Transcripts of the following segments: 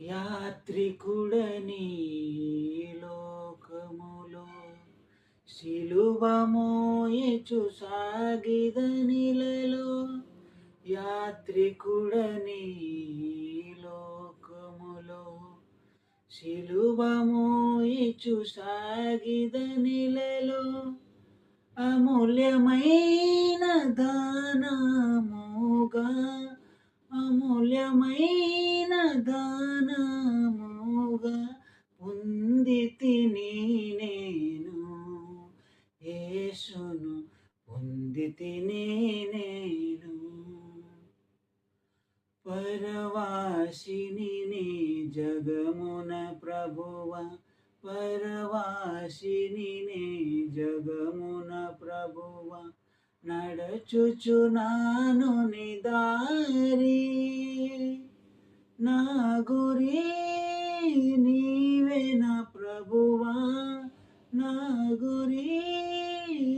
యాత్రికుడని లోకములో శిలువమోయచు సాగిదనిలలో యాత్రికుడని లోకములో శిలువమోయచు సాగిదనిలలో అమూల్యమైన దానముగా అమూల్యమైన దానముగా పొంది తిని నేను యేసును పొంది తిని నేను పరవాసిని నీ జగమున ప్రభువ పరవాసిని నీ జగమున ప్రభువ నడచుచునాను నిదారి నా గురి నీవే నా ప్రభువా. నా గురి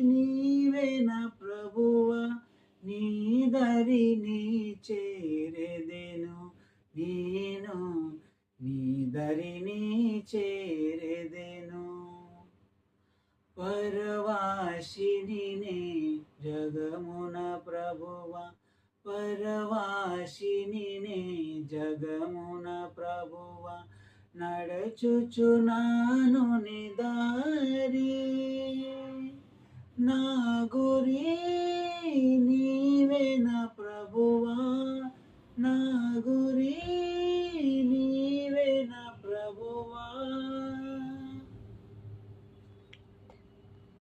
నీవే నా ప్రభువా. నీ దరిని చేరెదెను నేను. నీ దరిని చేరెదెను. పరవాసిని నే జగమున ప్రభువ పరవాసిని జగమున ప్రభువ నడచుచునాను నిదారి. నా గురి నీవేన ప్రభువా నా గురి